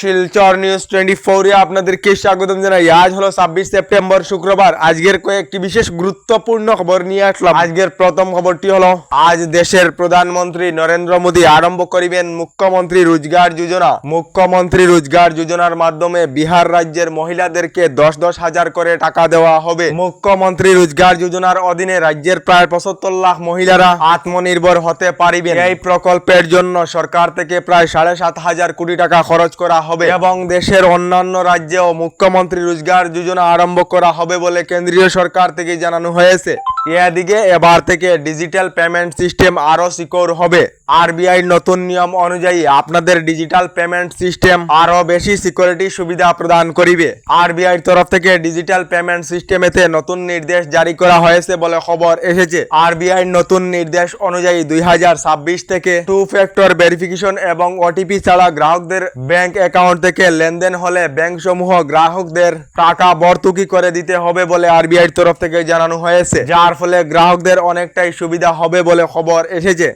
Silchar news twenty ফোরে আপনাদেরকে স্বাগতম জানাই। আজ হলো ছাব্বিশ সেপ্টেম্বর, শুক্রবার। আজকের কয়েকটি বিশেষ গুরুত্বপূর্ণ খবর নিয়ে আসলাম। আজকের প্রথম খবরটি হলো, আজ দেশের প্রধানমন্ত্রী নরেন্দ্র মোদী আরম্ভ করিবেন মুখ্যমন্ত্রী রোজগার যোজনা। মুখ্যমন্ত্রী রোজগার যোজনার মাধ্যমে বিহার রাজ্যের মহিলাদেরকে দশ দশ হাজার করে টাকা দেওয়া হবে। মুখ্যমন্ত্রী রোজগার যোজনার অধীনে রাজ্যের প্রায় পঁচাত্তর লাখ মহিলারা আত্মনির্ভর হতে পারিবেন। এই প্রকল্পের জন্য সরকার থেকে প্রায় সাড়ে সাত হাজার কোটি টাকা খরচ করা হবে। এবং দেশের অন্যান্য রাজ্যেও মুখ্যমন্ত্রী রোজগার যোজনা আরম্ভ করা হবে বলে কেন্দ্রীয় সরকার থেকে জানানো হয়েছে। এদিকে এবার থেকে ডিজিটাল পেমেন্ট সিস্টেম আরও সিকিউর হবে। আরবিআই নতুন নিয়ম অনুযায়ী আপনাদের ডিজিটাল পেমেন্ট সিস্টেম আরও বেশি সিকিউরিটি সুবিধা প্রদান করিবে। আরবিআই তরফ থেকে ডিজিটাল পেমেন্ট সিস্টেমেতে নতুন নির্দেশ জারি করা হয়েছে বলে খবর এসেছে। আরবিআই নতুন নির্দেশ অনুযায়ী দুই হাজার ছাব্বিশ থেকে টু ফ্যাক্টর ভেরিফিকেশন এবং ওটিপি ছাড়া গ্রাহকদের ব্যাংক অ্যাকাউন্ট থেকে লেনদেন হলে ব্যাংক সমূহ গ্রাহকদের টাকা ভর্তুকি করে দিতে হবে বলে আরবিআই তরফ থেকে জানানো হয়েছে। যার ফলে গ্রাহকদের অনেকটাই সুবিধা হবে বলে খবর এসেছে।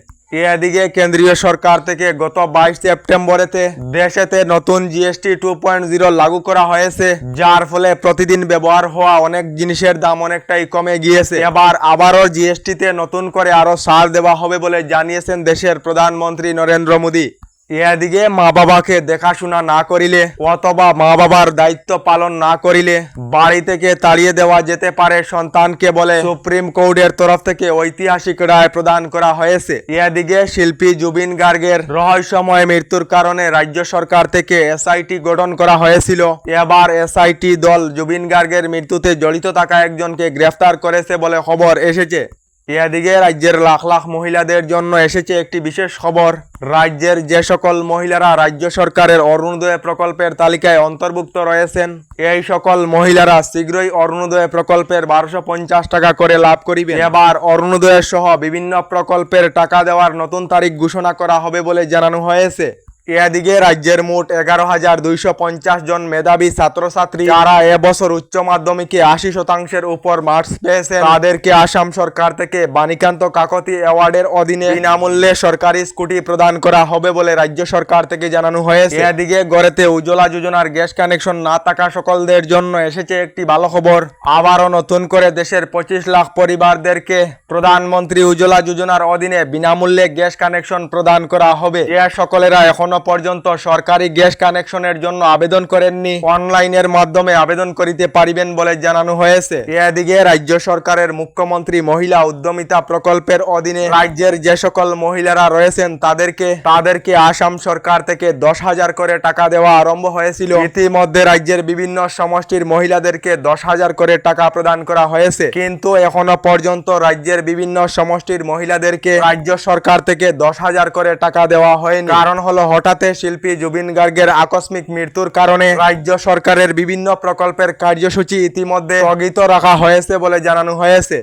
এদিকে কেন্দ্রীয় সরকার থেকে গত বাইশ সেপ্টেম্বরেতে দেশেতে নতুন জিএসটি টু পয়েন্ট জিরো লাগু করা হয়েছে, যার ফলে প্রতিদিন ব্যবহার হওয়া অনেক জিনিসের দাম অনেকটাই কমে গিয়েছে। এবার আবারও জিএসটিতে নতুন করে আরও ছাড় দেওয়া হবে বলে জানিয়েছেন দেশের প্রধানমন্ত্রী নরেন্দ্র মোদী। এদিকে মা বাবাকে দেখাশোনা না করিলে অথবা মা বাবার দায়িত্ব পালন না করিলে বাড়ি থেকে তাড়িয়ে দেওয়া যেতে পারে সন্তানকে বলে সুপ্রিম কোর্টের তরফ থেকে ঐতিহাসিক রায় প্রদান করা হয়েছে। এদিকে শিল্পী জুবিন গার্গের রহস্যময় মৃত্যুর কারণে রাজ্য সরকার থেকে এসআইটি গঠন করা হয়েছিল। এবার এসআইটি দল জুবিন গার্গের মৃত্যুতে জড়িত থাকা একজনকে গ্রেফতার করেছে বলে খবর এসেছে। এদিকে রাজ্যের লাখ লাখ মহিলাদের জন্য এসেছে একটি বিশেষ খবর। রাজ্যের যে সকল মহিলারা রাজ্য সরকারের অরুণোদয় প্রকল্পের তালিকায় অন্তর্ভুক্ত রয়েছেন, এই সকল মহিলারা শীঘ্রই অরুণোদয় প্রকল্পের বারোশো পঞ্চাশ টাকা করে লাভ করিবে এবার অরুণোদয় সহ বিভিন্ন প্রকল্পের টাকা দেওয়ার নতুন তারিখ ঘোষণা করা হবে বলে জানানো হয়েছে। এদিকে রাজ্যের মোট এগারো হাজার দুইশো পঞ্চাশ জন মেধাবী ছাত্রছাত্রী যারা এবছর উচ্চ মাধ্যমিকে আশি শতাংশের উপর মার্কস পেয়েছে তাদেরকে আসাম সরকার থেকে বাণীকান্ত কাকতি অ্যাওয়ার্ডের অধীনে বিনামূল্যে সরকারি স্কুটি প্রদান করা হবে বলে রাজ্য সরকার থেকে জানানো হয়েছে। এদিকে গড়েতে উজ্জ্বলা যোজনার গ্যাস কানেকশন না থাকা সকলদের জন্য এসেছে একটি ভালো খবর। আবারও নতুন করে দেশের পঁচিশ লাখ পরিবারদেরকে প্রধানমন্ত্রী উজ্জ্বলা যোজনার অধীনে বিনামূল্যে গ্যাস কানেকশন প্রদান করা হবে। এ সকলেরা এখনও পর্যন্ত সরকারি গ্যাস কানেকশনের জন্য আবেদন করেননি। অনলাইনের মাধ্যমে আবেদন করিতে পারিবেন বলে জানানো হয়েছে। এদিকে রাজ্য সরকারের মুখ্যমন্ত্রী মহিলা উদ্যমিতা প্রকল্পের অধীনে রাজ্যের যে সকল মহিলারা রয়েছেন তাদেরকে তাদেরকে আসাম সরকার থেকে দশ হাজার করে টাকা দেওয়া আরম্ভ হয়েছিল। ইতিমধ্যে রাজ্যের বিভিন্ন সমষ্টির মহিলাদেরকে দশ হাজার করে টাকা প্রদান করা হয়েছে। কিন্তু এখনও পর্যন্ত রাজ্যের বিভিন্ন সমষ্টির মহিলাদেরকে রাজ্য সরকার থেকে দশ হাজার করে টাকা দেওয়া হয়নি। কারণ হলো হঠাৎ শিল্পী জুবিন গার্গের আকস্মিক মৃত্যুর কারণে রাজ্য সরকারের বিভিন্ন প্রকল্পের কার্যসূচি ইতিমধ্যে স্থগিত রাখা হয়েছে বলে জানানো হয়েছে।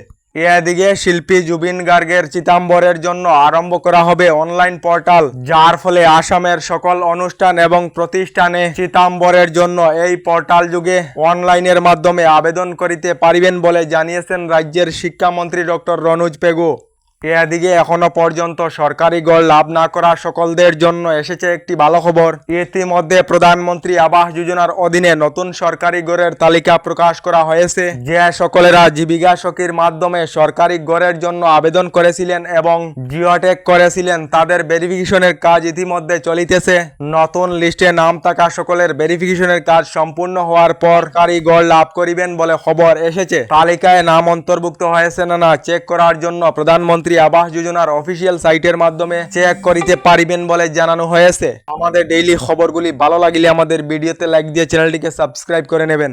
এদিকে শিল্পী জুবিন গার্গের চিতাম্বরের জন্য আরম্ভ করা হবে অনলাইন পোর্টাল, যার ফলে আসামের সকল অনুষ্ঠান এবং প্রতিষ্ঠানে চিতাম্বরের জন্য এই পোর্টাল যুগে অনলাইনের মাধ্যমে আবেদন করিতে পারিবেন বলে জানিয়েছেন রাজ্যের শিক্ষামন্ত্রী ডক্টর রনুজ পেগু। এদিকে এখনও পর্যন্ত সরকারি গড় লাভ না করা সকলদের জন্য এসেছে একটি ভালো খবর। ইতিমধ্যে প্রধানমন্ত্রী আবাস যোজনার অধীনে নতুন সরকারি গড়ের তালিকা প্রকাশ করা হয়েছে। যে সকলেরা জীবিকা সখীর মাধ্যমে সরকারি গড়ের জন্য আবেদন করেছিলেন এবং জিওটেক করেছিলেন, তাদের ভেরিফিকেশনের কাজ ইতিমধ্যে চলিতেছে। নতুন লিস্টে নাম থাকা সকলের ভেরিফিকেশনের কাজ সম্পূর্ণ হওয়ার পর সরকারি গড় লাভ করিবেন বলে খবর এসেছে। তালিকায় নাম অন্তর্ভুক্ত হয়েছে না না চেক করার জন্য প্রধানমন্ত্রী আবাস যোজনার অফিসিয়াল সাইটের মাধ্যমে চেক করিতে পারিবেন বলে জানানো হয়েছে। আমাদের ডেইলি খবরগুলি ভালো লাগিলে আমাদের ভিডিওতে লাইক দিয়ে চ্যানেলটিকে সাবস্ক্রাইব করে নেবেন।